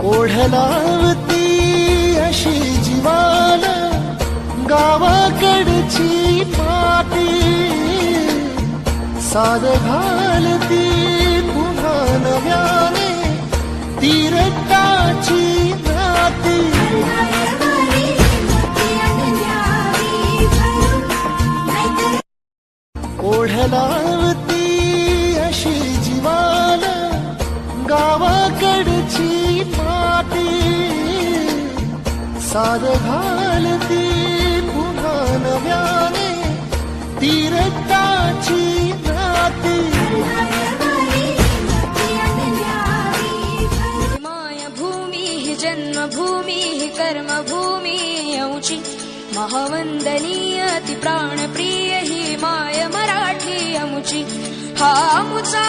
ओढलावती अशी जीवान गावाकडची माती साद घालती पुन्हा नव्याने तीरटाची नाती. ओढलावती अशी जीवान गावाकडची मायभूमी हि जन्मभूमी कर्मभूमी यौची महावंदनीय ती प्राणप्रिय ही माय मराठी अमुची हा अमुचा